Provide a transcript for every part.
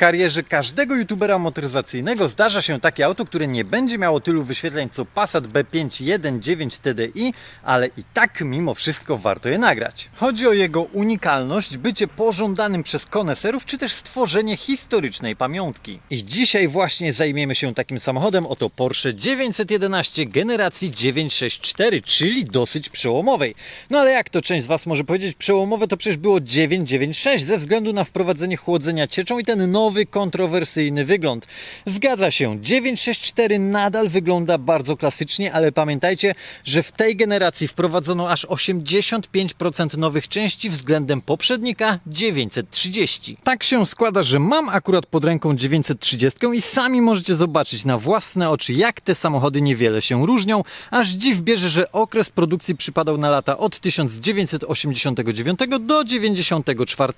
karierze każdego youtubera motoryzacyjnego zdarza się takie auto, które nie będzie miało tylu wyświetleń co Passat B5 1.9 TDI, ale i tak mimo wszystko warto je nagrać. Chodzi o jego unikalność, bycie pożądanym przez koneserów, czy też stworzenie historycznej pamiątki. I dzisiaj właśnie zajmiemy się takim samochodem, oto Porsche 911 generacji 964, czyli dosyć przełomowej. No ale jak to część z Was może powiedzieć, przełomowe to przecież było 996 ze względu na wprowadzenie chłodzenia cieczą i ten nowy, kontrowersyjny wygląd. Zgadza się, 964 nadal wygląda bardzo klasycznie, ale pamiętajcie, że w tej generacji wprowadzono aż 85% nowych części względem poprzednika 930. Tak się składa, że mam akurat pod ręką 930 i sami możecie zobaczyć na własne oczy, jak te samochody niewiele się różnią, aż dziw bierze, że okres produkcji przypadał na lata od 1989 do 94.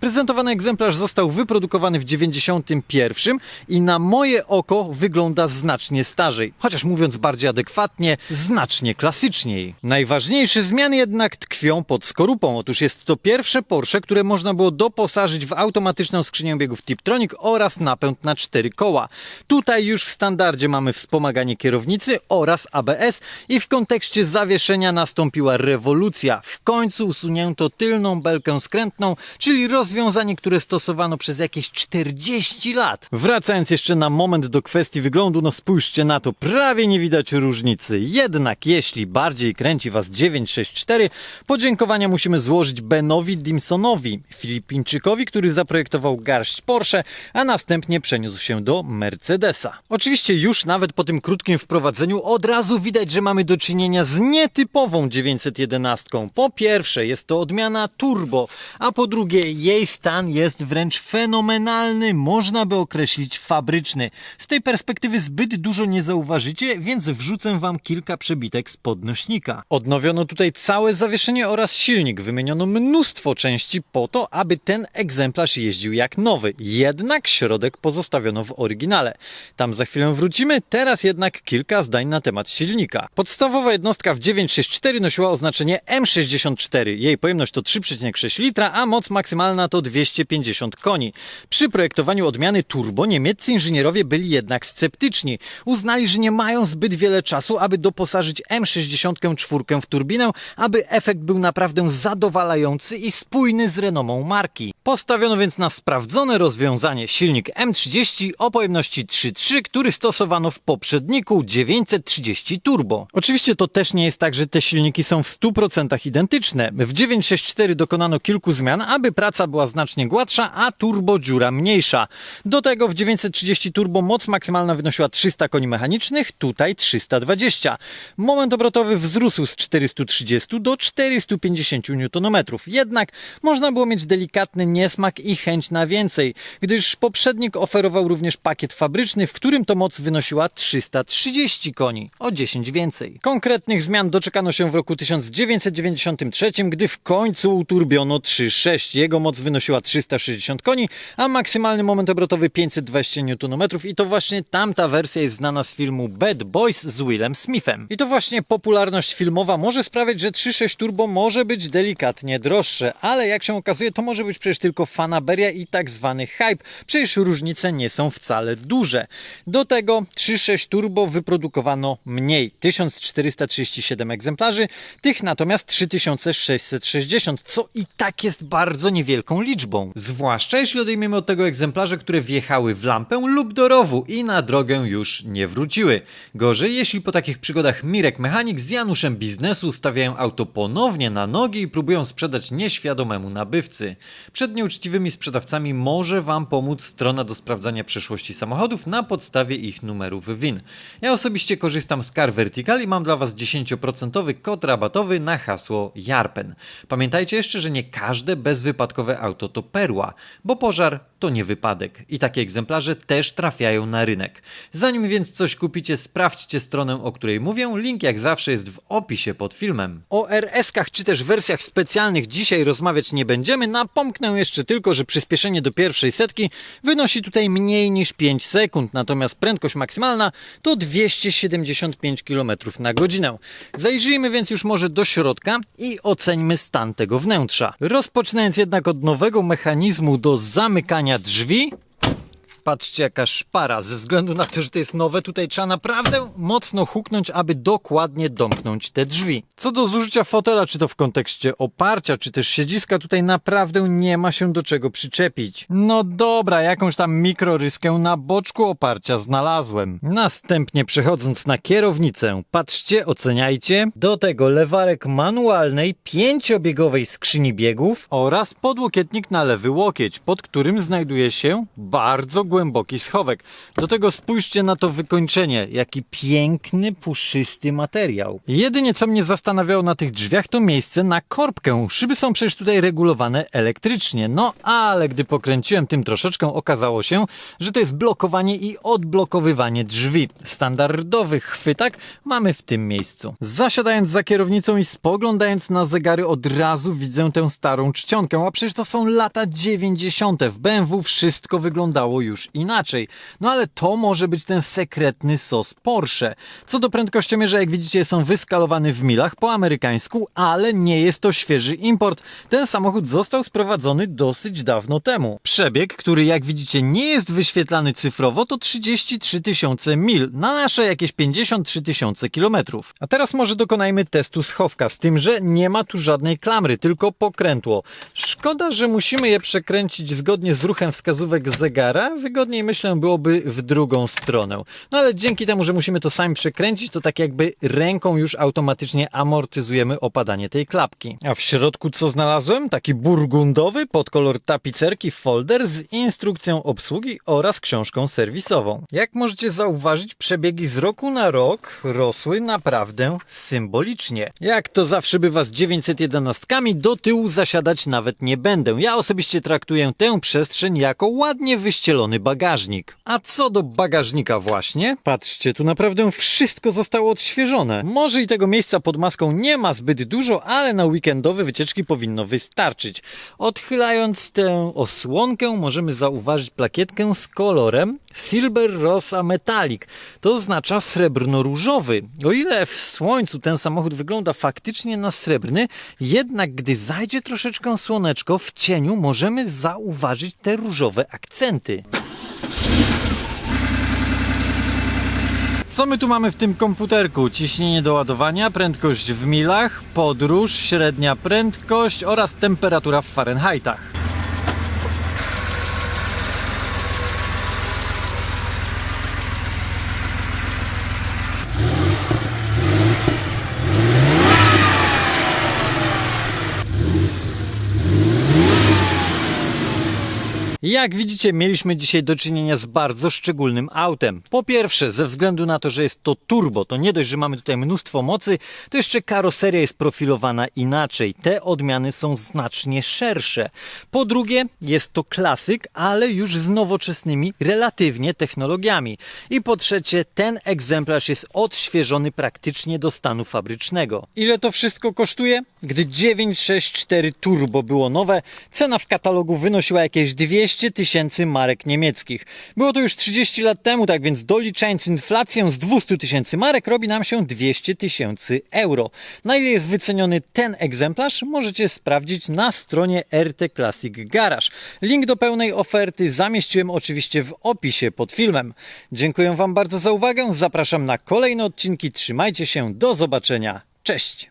Prezentowany egzemplarz został wyprodukowany w 91 i na moje oko wygląda znacznie starzej, chociaż mówiąc bardziej adekwatnie, znacznie klasyczniej. Najważniejsze zmiany jednak tkwią pod skorupą. Otóż jest to pierwsze Porsche, które można było doposażyć w automatyczną skrzynię biegów Tiptronic oraz napęd na cztery koła. Tutaj już w standardzie mamy wspomaganie kierownicy oraz ABS i w kontekście zawieszenia nastąpiła rewolucja. W końcu usunięto tylną belkę skrętną, czyli rozwiązanie, które stosowano przez jakieś 40 lat. Wracając jeszcze na moment do kwestii wyglądu, no spójrzcie na to, prawie nie widać różnicy. Jednak jeśli bardziej kręci Was 964, podziękowania musimy złożyć Benowi Dimsonowi, Filipińczykowi, który zaprojektował garść Porsche, a następnie przeniósł się do Mercedesa. Oczywiście już nawet po tym krótkim wprowadzeniu od razu widać, że mamy do czynienia z nietypową 911. Po pierwsze jest to odmiana turbo, a po drugie jej stan jest wręcz fenomenalny, można by określić fabryczny. Z tej perspektywy zbyt dużo nie zauważycie, więc wrzucę wam kilka przebitek z podnośnika. Odnowiono tutaj całe zawieszenie oraz silnik, wymieniono mnóstwo części po to, aby ten egzemplarz jeździł jak nowy. Jednak środek pozostawiono w oryginale. Tam za chwilę wrócimy, teraz jednak kilka zdań na temat silnika. Podstawowa jednostka w 964 nosiła oznaczenie M64. Jej pojemność to 3,6 litra, a moc maksymalna to 250 koni. Przy projektowaniu odmiany turbo niemieccy inżynierowie byli jednak sceptyczni. Uznali, że nie mają zbyt wiele czasu, aby doposażyć M64 w turbinę, aby efekt był naprawdę zadowalający i spójny z renomą marki. Postawiono więc na sprawdzone rozwiązanie silnik M30 o pojemności 3.3, który stosowano w poprzedniku 930 Turbo. Oczywiście to też nie jest tak, że te silniki są w 100% identyczne. W 964 dokonano kilku zmian, aby praca była znacznie gładsza, a turbo dziura mniejsza. Do tego w 930 Turbo moc maksymalna wynosiła 300 koni mechanicznych, tutaj 320. Moment obrotowy wzrósł z 430 do 450 Nm. Jednak można było mieć delikatny niesmak i chęć na więcej, gdyż poprzednik oferował również pakiet fabryczny, w którym to moc wynosiła 330 koni, o 10 więcej. Konkretnych zmian doczekano się w roku 1993, gdy w końcu uturbiono 3.6. Jego moc wynosiła 360 koni, a maksymalny moment obrotowy 520 Nm i to właśnie tamta wersja jest znana z filmu Bad Boys z Willem Smithem. I to właśnie popularność filmowa może sprawiać, że 3.6 Turbo może być delikatnie droższe, ale jak się okazuje to może być przecież tylko fanaberia i tak zwany hype. Przecież różnice nie są wcale duże. Do tego 3.6 Turbo wyprodukowano mniej, 1437 egzemplarzy, tych natomiast 3660, co i tak jest bardzo niewielką liczbą. Zwłaszcza jeśli odejmiemy od tego egzemplarze, które wjechały w lampę lub do rowu i na drogę już nie wróciły. Gorzej, jeśli po takich przygodach Mirek Mechanik z Januszem Biznesu stawiają auto ponownie na nogi i próbują sprzedać nieświadomemu nabywcy. Przed nieuczciwymi sprzedawcami może Wam pomóc strona do sprawdzania przeszłości samochodów na podstawie ich numerów WIN. Ja osobiście korzystam z Car Vertical i mam dla Was 10% kod rabatowy na hasło JARPEN. Pamiętajcie jeszcze, że nie każde bezwypadkowe auto to perła, bo pożar to nie wypadek i takie egzemplarze też trafiają na rynek. Zanim więc coś kupicie, sprawdźcie stronę, o której mówię. Link jak zawsze jest w opisie pod filmem. O RS-kach czy też wersjach specjalnych dzisiaj rozmawiać nie będziemy. Napomknę jeszcze tylko, że przyspieszenie do pierwszej setki wynosi tutaj mniej niż 5 sekund, natomiast prędkość maksymalna to 275 km na godzinę. Zajrzyjmy więc już może do środka i oceńmy stan tego wnętrza. Rozpoczynając jednak od nowego mechanizmu do zamykania drzwi, patrzcie jaka szpara. Ze względu na to, że to jest nowe, tutaj trzeba naprawdę mocno huknąć, aby dokładnie domknąć te drzwi. Co do zużycia fotela, czy to w kontekście oparcia, czy też siedziska, tutaj naprawdę nie ma się do czego przyczepić. No dobra, jakąś tam mikroryskę na boczku oparcia znalazłem. Następnie przechodząc na kierownicę, patrzcie, oceniajcie. Do tego lewarek manualnej, pięciobiegowej skrzyni biegów oraz podłokietnik na lewy łokieć, pod którym znajduje się bardzo głęboki schowek. Do tego spójrzcie na to wykończenie, jaki piękny, puszysty materiał. Jedynie co mnie zastanawiało na tych drzwiach to miejsce na korbkę. Szyby są przecież tutaj regulowane elektrycznie. No ale gdy pokręciłem tym troszeczkę, okazało się, że to jest blokowanie i odblokowywanie drzwi. Standardowy chwytak mamy w tym miejscu. Zasiadając za kierownicą i spoglądając na zegary, od razu widzę tę starą czcionkę, a przecież to są lata 90. W BMW wszystko wyglądało już inaczej. No ale to może być ten sekretny sos Porsche. Co do prędkościomierza, jak widzicie, są wyskalowany w milach po amerykańsku, ale nie jest to świeży import. Ten samochód został sprowadzony dosyć dawno temu. Przebieg, który jak widzicie nie jest wyświetlany cyfrowo, to 33 tysiące mil, na nasze jakieś 53 tysiące kilometrów. A teraz może dokonajmy testu schowka, z tym, że nie ma tu żadnej klamry, tylko pokrętło. Szkoda, że musimy je przekręcić zgodnie z ruchem wskazówek zegara. Wygodniej myślę byłoby w drugą stronę. No ale dzięki temu, że musimy to sami przekręcić, to tak jakby ręką już automatycznie amortyzujemy opadanie tej klapki. A w środku co znalazłem? Taki burgundowy pod kolor tapicerki folder z instrukcją obsługi oraz książką serwisową. Jak możecie zauważyć, przebiegi z roku na rok rosły naprawdę symbolicznie. Jak to zawsze bywa z 911, do tyłu zasiadać nawet nie będę. Ja osobiście traktuję tę przestrzeń jako ładnie wyścielony bagażnik. A co do bagażnika właśnie, patrzcie, tu naprawdę wszystko zostało odświeżone. Może i tego miejsca pod maską nie ma zbyt dużo, ale na weekendowe wycieczki powinno wystarczyć. Odchylając tę osłonkę możemy zauważyć plakietkę z kolorem Silver Rosa Metallic. To oznacza srebrno-różowy. O ile w słońcu ten samochód wygląda faktycznie na srebrny, jednak gdy zajdzie troszeczkę słoneczko, w cieniu możemy zauważyć te różowe akcenty. Co my tu mamy w tym komputerku? Ciśnienie do ładowania, prędkość w milach, podróż, średnia prędkość oraz temperatura w Fahrenheitach. Jak widzicie, mieliśmy dzisiaj do czynienia z bardzo szczególnym autem. Po pierwsze, ze względu na to, że jest to turbo, to nie dość, że mamy tutaj mnóstwo mocy, to jeszcze karoseria jest profilowana inaczej. Te odmiany są znacznie szersze. Po drugie, jest to klasyk, ale już z nowoczesnymi relatywnie technologiami. I po trzecie, ten egzemplarz jest odświeżony praktycznie do stanu fabrycznego. Ile to wszystko kosztuje? Gdy 964 Turbo było nowe, cena w katalogu wynosiła jakieś 200 tysięcy marek niemieckich. Było to już 30 lat temu, tak więc doliczając inflację z 200 tysięcy marek robi nam się 200 tysięcy euro. Na ile jest wyceniony ten egzemplarz możecie sprawdzić na stronie RT Classic Garage. Link do pełnej oferty zamieściłem oczywiście w opisie pod filmem. Dziękuję Wam bardzo za uwagę, zapraszam na kolejne odcinki, trzymajcie się, do zobaczenia, cześć!